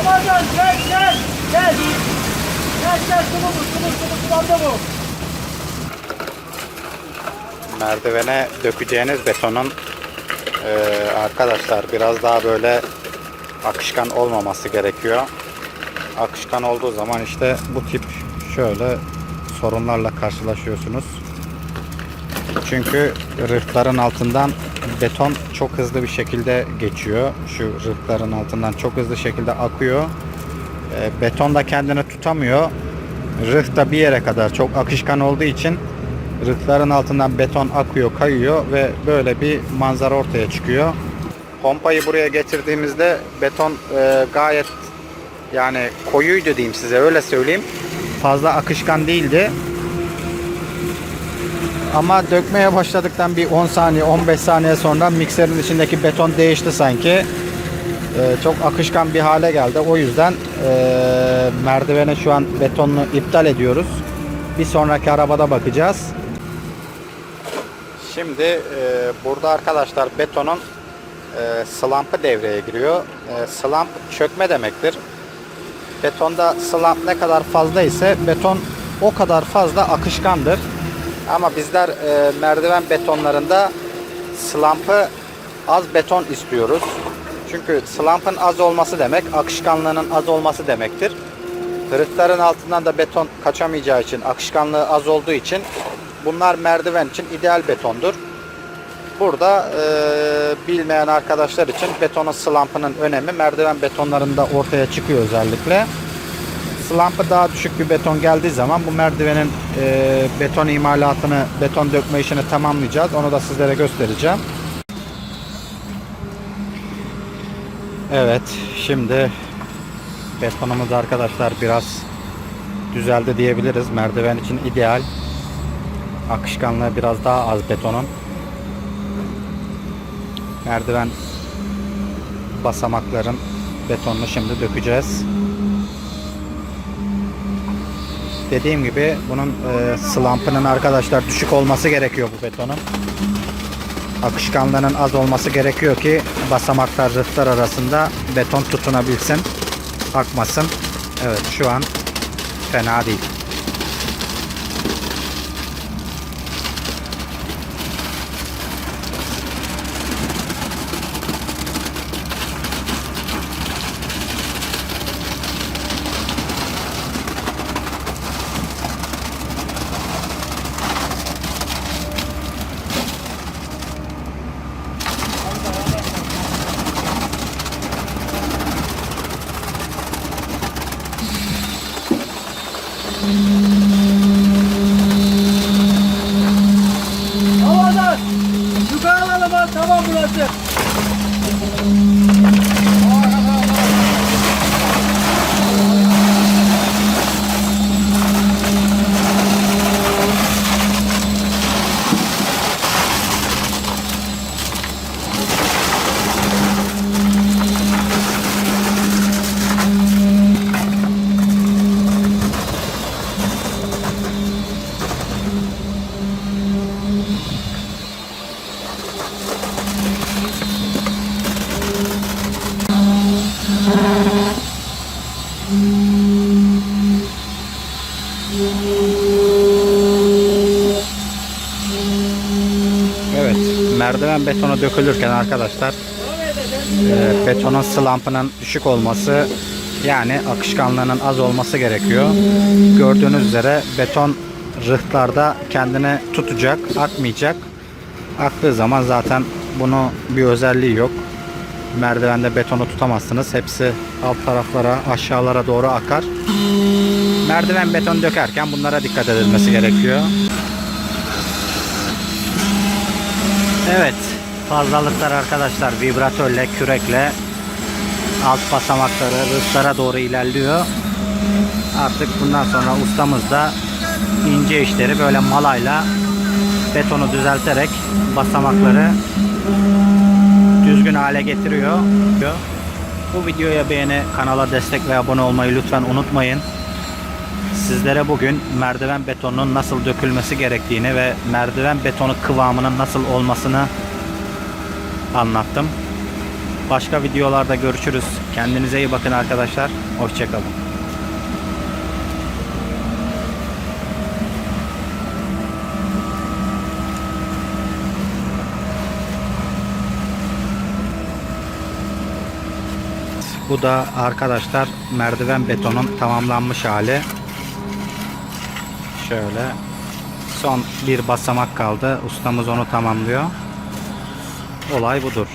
Ramazan gel gel. Gel. Gel gel sıvı bu sıvı sıvı sıvanda bu. merdivene dökeceğiniz betonun e, arkadaşlar biraz daha böyle akışkan olmaması gerekiyor. Akışkan olduğu zaman işte bu tip şöyle sorunlarla karşılaşıyorsunuz. Çünkü rıhların altından beton çok hızlı bir şekilde geçiyor. Şu rıhların altından çok hızlı şekilde akıyor. E, beton da kendini tutamıyor. Rıh da bir yere kadar çok akışkan olduğu için rıhların altından beton akıyor, kayıyor ve böyle bir manzara ortaya çıkıyor. Pompayı buraya getirdiğimizde beton e, gayet yani koyuydu diyeyim size öyle söyleyeyim. Fazla akışkan değildi. Ama dökmeye başladıktan bir 10 saniye 15 saniye sonra mikserin içindeki beton değişti sanki. Ee, çok akışkan bir hale geldi. O yüzden ee, merdivene şu an betonunu iptal ediyoruz. Bir sonraki arabada bakacağız. Şimdi ee, burada arkadaşlar betonun ee, slump'ı devreye giriyor. Ee, slump çökme demektir. Betonda slump ne kadar fazla ise beton o kadar fazla akışkandır. Ama bizler e, merdiven betonlarında slump'ı az beton istiyoruz. Çünkü slump'ın az olması demek akışkanlığının az olması demektir. Kırıkların altından da beton kaçamayacağı için, akışkanlığı az olduğu için bunlar merdiven için ideal betondur. Burada e, bilmeyen arkadaşlar için betonun slump'ının önemi merdiven betonlarında ortaya çıkıyor özellikle. Slump'ı daha düşük bir beton geldiği zaman bu merdivenin e, beton imalatını, beton dökme işini tamamlayacağız. Onu da sizlere göstereceğim. Evet, şimdi betonumuz arkadaşlar biraz düzeldi diyebiliriz. Merdiven için ideal. Akışkanlığı biraz daha az betonun. Merdiven basamakların betonunu şimdi dökeceğiz. Dediğim gibi bunun e, slump'ının arkadaşlar düşük olması gerekiyor bu betonun. Akışkanlığının az olması gerekiyor ki basamaklar rıflar arasında beton tutunabilsin. Akmasın. Evet şu an fena değil. Evet, merdiven betonu dökülürken arkadaşlar e, betonun slump'ının düşük olması yani akışkanlığının az olması gerekiyor. Gördüğünüz üzere beton rıhlarda kendini tutacak, akmayacak. Aktığı zaman zaten bunu bir özelliği yok. Merdivende betonu tutamazsınız. Hepsi alt taraflara, aşağılara doğru akar. Merdiven beton dökerken bunlara dikkat edilmesi gerekiyor. Evet, fazlalıklar arkadaşlar vibratörle, kürekle alt basamakları rıflara doğru ilerliyor. Artık bundan sonra ustamız da ince işleri böyle malayla betonu düzelterek basamakları düzgün hale getiriyor. Bu videoya beğeni, kanala destek ve abone olmayı lütfen unutmayın. Sizlere bugün merdiven betonunun nasıl dökülmesi gerektiğini ve merdiven betonu kıvamının nasıl olmasını anlattım. Başka videolarda görüşürüz. Kendinize iyi bakın arkadaşlar. Hoşçakalın. Bu da arkadaşlar merdiven betonun tamamlanmış hali. Şöyle son bir basamak kaldı. Ustamız onu tamamlıyor. Olay budur.